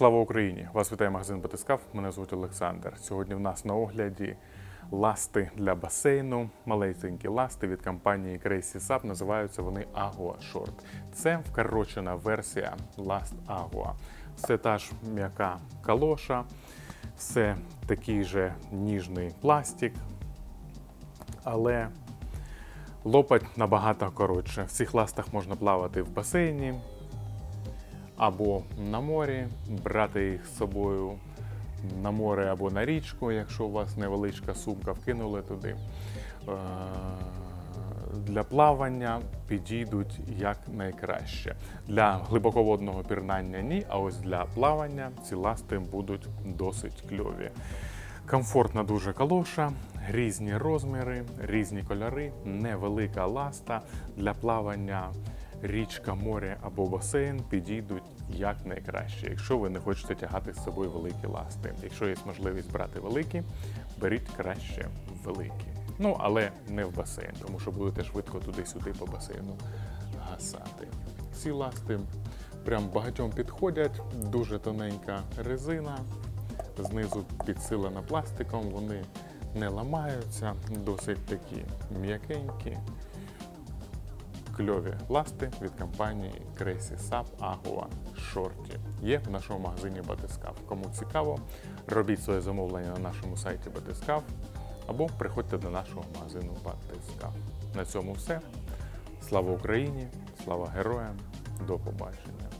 Слава Україні! Вас вітає магазин Батискав. Мене звуть Олександр. Сьогодні в нас на огляді ласти для басейну. Малесенькі ласти від компанії Crazy Sub. Називаються вони Agua Short. Це вкорочена версія Last Agua. Це та ж м'яка калоша, все такий же ніжний пластик, але лопать набагато коротше. В цих ластах можна плавати в басейні, або на морі, брати їх з собою на море або на річку, якщо у вас невеличка сумка, вкинули туди. Е, Для плавання підійдуть як найкраще. Для глибоководного пірнання ні, а ось для плавання ці ласти будуть досить кльові. Комфортна дуже калоша, різні розміри, різні кольори, невелика ласта для плавання. Річка, море або басейн підійдуть як найкраще, якщо ви не хочете тягати з собою великі ласти. Якщо є можливість брати великі, беріть краще великі. Ну, але не в басейн, тому що будете швидко туди-сюди по басейну гасати. Ці ласти прям багатьом підходять, дуже тоненька резина, знизу підсилена пластиком, вони не ламаються, досить такі м'якенькі. Кльові ласти від компанії Crazy Sub Agua Shorty. Є в нашому магазині Батискав. Кому цікаво, робіть своє замовлення на нашому сайті Батискав або приходьте до нашого магазину Батискав. На цьому все. Слава Україні! Слава героям! До побачення!